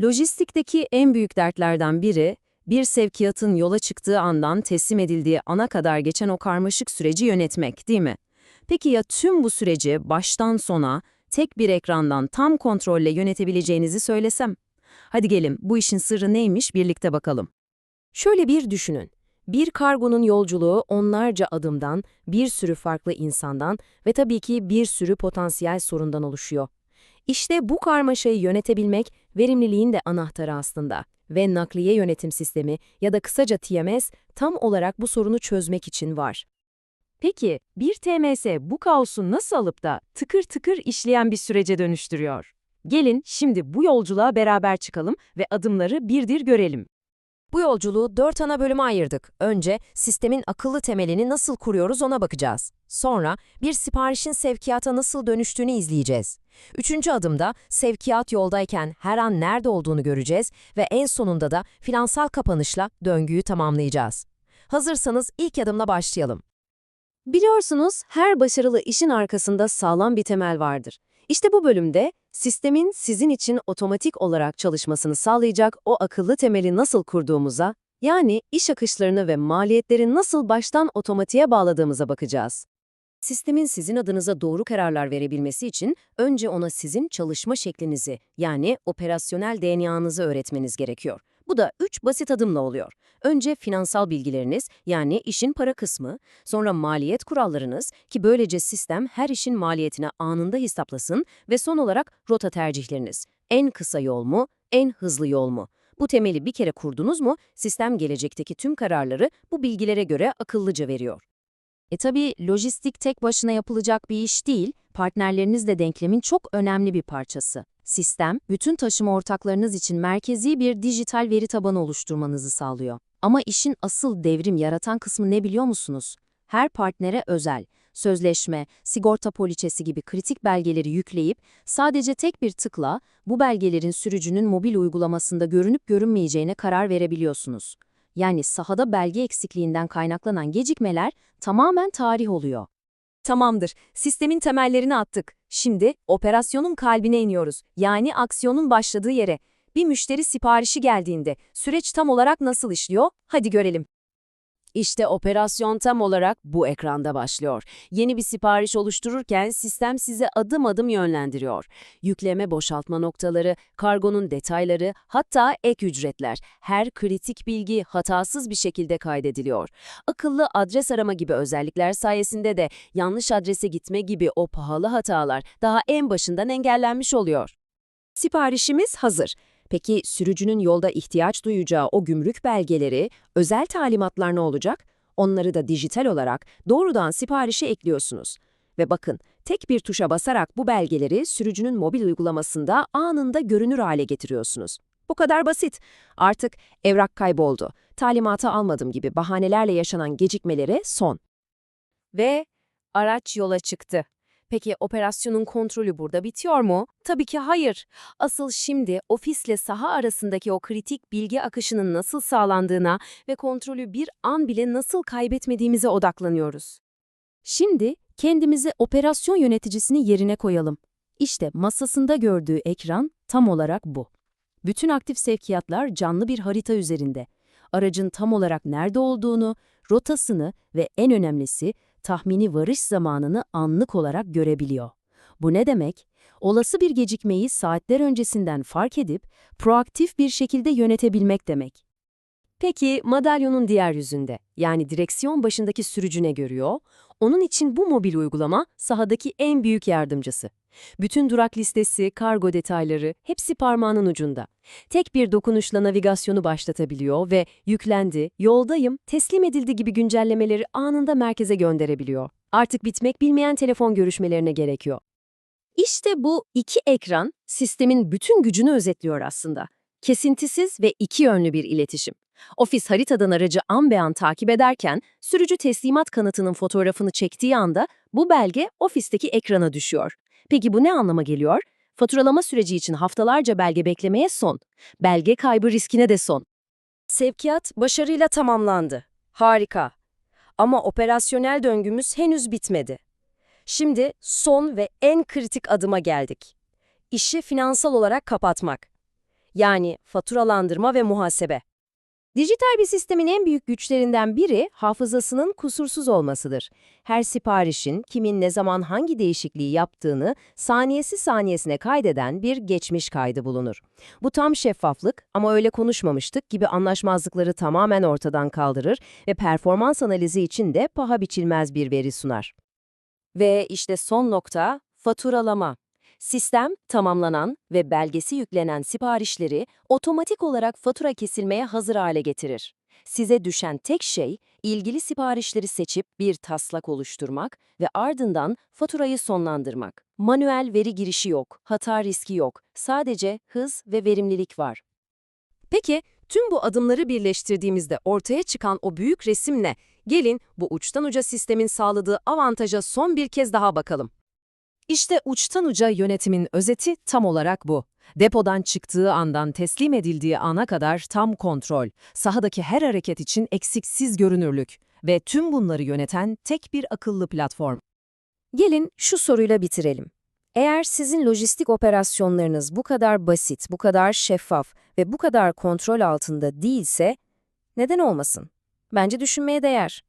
Lojistikteki en büyük dertlerden biri, bir sevkiyatın yola çıktığı andan teslim edildiği ana kadar geçen o karmaşık süreci yönetmek, değil mi? Peki ya tüm bu süreci baştan sona tek bir ekrandan tam kontrolle yönetebileceğinizi söylesem? Hadi gelin bu işin sırrı neymiş birlikte bakalım. Şöyle bir düşünün. Bir kargonun yolculuğu onlarca adımdan, bir sürü farklı insandan ve tabii ki bir sürü potansiyel sorundan oluşuyor. İşte bu karmaşayı yönetebilmek verimliliğin de anahtarı aslında. Ve nakliye yönetim sistemi ya da kısaca TMS tam olarak bu sorunu çözmek için var. Peki bir TMS bu kaosu nasıl alıp da tıkır tıkır işleyen bir sürece dönüştürüyor? Gelin şimdi bu yolculuğa beraber çıkalım ve adımları birdir görelim. Bu yolculuğu dört ana bölüme ayırdık. Önce sistemin akıllı temelini nasıl kuruyoruz ona bakacağız. Sonra bir siparişin sevkiyata nasıl dönüştüğünü izleyeceğiz. Üçüncü adımda sevkiyat yoldayken her an nerede olduğunu göreceğiz ve en sonunda da finansal kapanışla döngüyü tamamlayacağız. Hazırsanız ilk adımla başlayalım. Biliyorsunuz her başarılı işin arkasında sağlam bir temel vardır. İşte bu bölümde sistemin sizin için otomatik olarak çalışmasını sağlayacak o akıllı temeli nasıl kurduğumuza, yani iş akışlarını ve maliyetleri nasıl baştan otomatiğe bağladığımıza bakacağız. Sistemin sizin adınıza doğru kararlar verebilmesi için önce ona sizin çalışma şeklinizi, yani operasyonel DNA'nızı öğretmeniz gerekiyor. Bu da üç basit adımla oluyor. Önce finansal bilgileriniz, yani işin para kısmı, sonra maliyet kurallarınız ki böylece sistem her işin maliyetine anında hesaplasın ve son olarak rota tercihleriniz. En kısa yol mu, en hızlı yol mu? Bu temeli bir kere kurdunuz mu, sistem gelecekteki tüm kararları bu bilgilere göre akıllıca veriyor. E tabi lojistik tek başına yapılacak bir iş değil, partnerleriniz de denklemin çok önemli bir parçası. Sistem, bütün taşıma ortaklarınız için merkezi bir dijital veri tabanı oluşturmanızı sağlıyor. Ama işin asıl devrim yaratan kısmı ne biliyor musunuz? Her partnere özel, sözleşme, sigorta poliçesi gibi kritik belgeleri yükleyip sadece tek bir tıkla bu belgelerin sürücünün mobil uygulamasında görünüp görünmeyeceğine karar verebiliyorsunuz. Yani sahada belge eksikliğinden kaynaklanan gecikmeler tamamen tarih oluyor. Tamamdır, sistemin temellerini attık. Şimdi operasyonun kalbine iniyoruz. Yani aksiyonun başladığı yere. Bir müşteri siparişi geldiğinde süreç tam olarak nasıl işliyor? Hadi görelim. İşte operasyon tam olarak bu ekranda başlıyor. Yeni bir sipariş oluştururken sistem size adım adım yönlendiriyor. Yükleme boşaltma noktaları, kargonun detayları, hatta ek ücretler. Her kritik bilgi hatasız bir şekilde kaydediliyor. Akıllı adres arama gibi özellikler sayesinde de yanlış adrese gitme gibi o pahalı hatalar daha en başından engellenmiş oluyor. Siparişimiz hazır. Peki sürücünün yolda ihtiyaç duyacağı o gümrük belgeleri, özel talimatlar ne olacak? Onları da dijital olarak doğrudan siparişe ekliyorsunuz. Ve bakın, tek bir tuşa basarak bu belgeleri sürücünün mobil uygulamasında anında görünür hale getiriyorsunuz. Bu kadar basit. Artık evrak kayboldu, talimatı almadım gibi bahanelerle yaşanan gecikmelere son. Ve araç yola çıktı. Peki operasyonun kontrolü burada bitiyor mu? Tabii ki hayır. Asıl şimdi ofisle saha arasındaki o kritik bilgi akışının nasıl sağlandığına ve kontrolü bir an bile nasıl kaybetmediğimize odaklanıyoruz. Şimdi kendimizi operasyon yöneticisini yerine koyalım. İşte masasında gördüğü ekran tam olarak bu. Bütün aktif sevkiyatlar canlı bir harita üzerinde. Aracın tam olarak nerede olduğunu, rotasını ve en önemlisi tahmini varış zamanını anlık olarak görebiliyor. Bu ne demek? Olası bir gecikmeyi saatler öncesinden fark edip proaktif bir şekilde yönetebilmek demek. Peki madalyonun diğer yüzünde, yani direksiyon başındaki sürücü ne görüyor? Onun için bu mobil uygulama sahadaki en büyük yardımcısı. Bütün durak listesi, kargo detayları hepsi parmağının ucunda. Tek bir dokunuşla navigasyonu başlatabiliyor ve yüklendi, yoldayım, teslim edildi gibi güncellemeleri anında merkeze gönderebiliyor. Artık bitmek bilmeyen telefon görüşmelerine gerekiyor. İşte bu iki ekran sistemin bütün gücünü özetliyor aslında. Kesintisiz ve iki yönlü bir iletişim. Ofis haritadan aracı an be an takip ederken sürücü teslimat kanıtının fotoğrafını çektiği anda bu belge ofisteki ekrana düşüyor. Peki bu ne anlama geliyor? Faturalama süreci için haftalarca belge beklemeye son. Belge kaybı riskine de son. Sevkiyat başarıyla tamamlandı. Harika. Ama operasyonel döngümüz henüz bitmedi. Şimdi son ve en kritik adıma geldik. İşi finansal olarak kapatmak. Yani faturalandırma ve muhasebe. Dijital bir sistemin en büyük güçlerinden biri hafızasının kusursuz olmasıdır. Her siparişin kimin ne zaman hangi değişikliği yaptığını saniyesi saniyesine kaydeden bir geçmiş kaydı bulunur. Bu tam şeffaflık ama öyle konuşmamıştık gibi anlaşmazlıkları tamamen ortadan kaldırır ve performans analizi için de paha biçilmez bir veri sunar. Ve işte son nokta faturalama. Sistem, tamamlanan ve belgesi yüklenen siparişleri otomatik olarak fatura kesilmeye hazır hale getirir. Size düşen tek şey, ilgili siparişleri seçip bir taslak oluşturmak ve ardından faturayı sonlandırmak. Manuel veri girişi yok, hata riski yok, sadece hız ve verimlilik var. Peki, tüm bu adımları birleştirdiğimizde ortaya çıkan o büyük resim ne? Gelin bu uçtan uca sistemin sağladığı avantaja son bir kez daha bakalım. İşte uçtan uca yönetimin özeti tam olarak bu. Depodan çıktığı andan teslim edildiği ana kadar tam kontrol, sahadaki her hareket için eksiksiz görünürlük ve tüm bunları yöneten tek bir akıllı platform. Gelin şu soruyla bitirelim. Eğer sizin lojistik operasyonlarınız bu kadar basit, bu kadar şeffaf ve bu kadar kontrol altında değilse, neden olmasın? Bence düşünmeye değer.